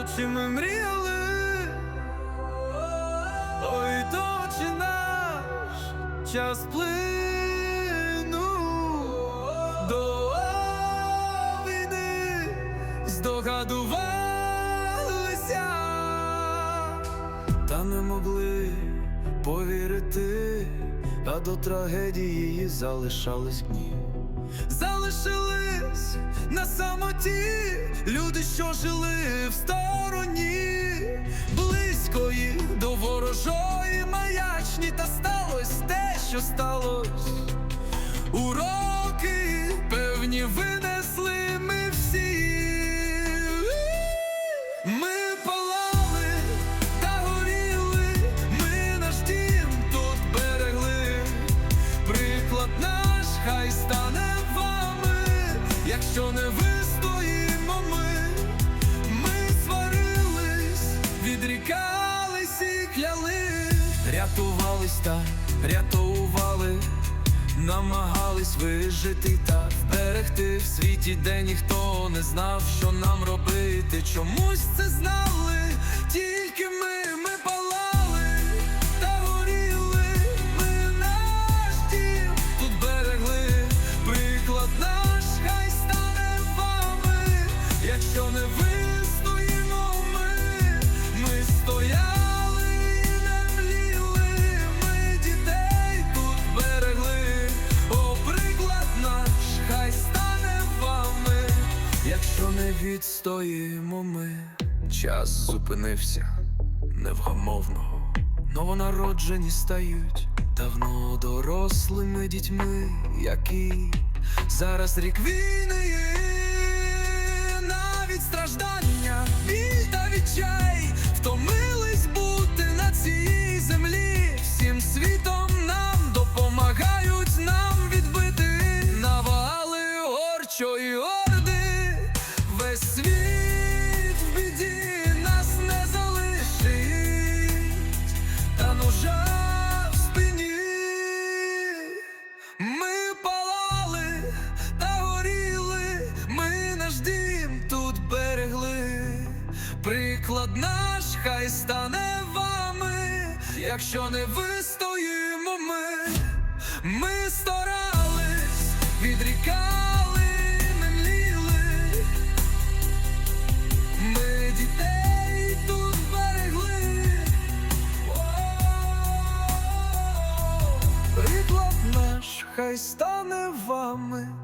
то, чим ми мріяли. Ой, то чи наш час плинув до війни здогадувалися, та не могли повірити, а до трагедії її залишались дні. Залишились на самоті люди, що жили в стороні, що сталося. Уроки певні винесли ми всі. Ми палали та горіли, ми наш дім тут берегли. Приклад наш хай стане вами, якщо не вистоїмо ми, ми сварились, відрікались і кляли, рятувались та рятували, намагались вижити та вберегти в світі, де ніхто не знав, що нам робити. Чомусь не відстоїмо ми, час зупинився невгамовного, новонароджені стають давно дорослими дітьми, які зараз рік війни навіть страждання, біль та відчай втомились бути на цій землі, всім світом нам допомагають нам відбити навали орчої орди, світ в біді нас не залишить, та нужа в спині. Ми палали та горіли, ми наш тут берегли. Приклад наш хай стане вами, якщо не вистоїмо ми, ми старались, відрікали, хай стане вами.